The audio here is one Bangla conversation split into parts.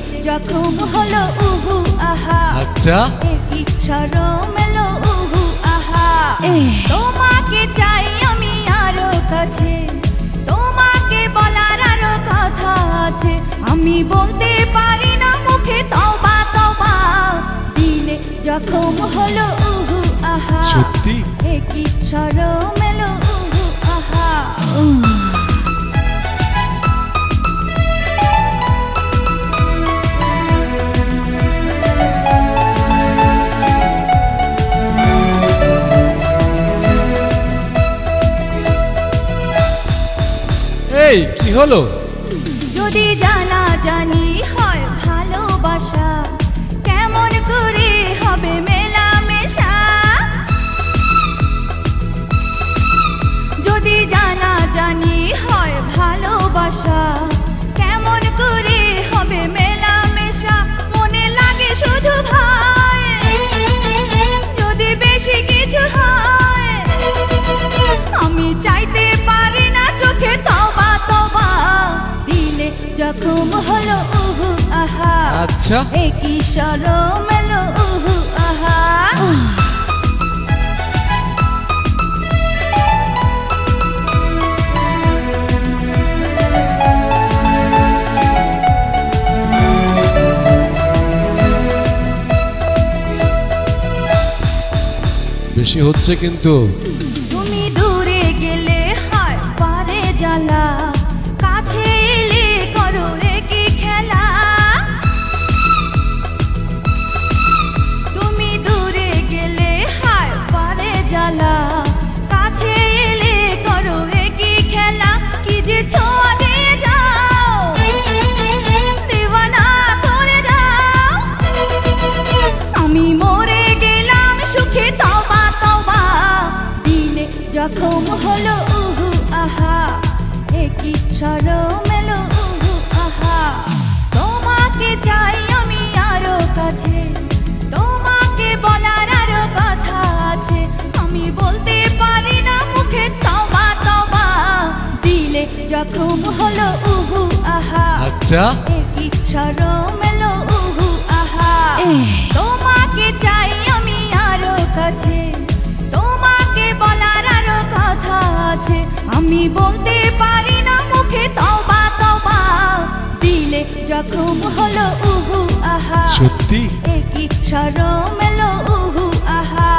জখম হলো উহু আহা। আচ্ছা। একই সরম এলো উহু আহা। তোমাকে চাই আমি আরও কাছে। তোমাকে বলার আরও কথা আছে। আমি বলতে পারি না মুখে তবা তবা দিলে জখম হলো উহু আহা। সত্যি? একই সরম এলো উহু আহা। কি হলো? যদি জানা জানি হয় ভালোবাসা। জখম হলো উহু আহা। আচ্ছা। একই সরম এলো উহু আহা। বেশি হচ্ছে কিন্তু। জখম হলো উহু আহা একই সরম এলো উহু আহা। তোমাকে চাই আমি আরও কাছে তোমাকে বলার আরও কথা আছে। আমি বলতে পারি না মুখে তবা তবা। দিলে জখম হলো উহু আহা আচ্ছা। একই সরম এলো উহু আহা। তোমাকে জখম হলো উহু আহা। সত্যি? একই সরম এলো উহু আহা।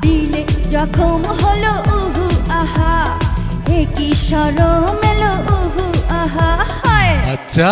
দিলে জখম হলো উহু আহা। একই সরম এলো উহু আহা। হায়। আচ্ছা।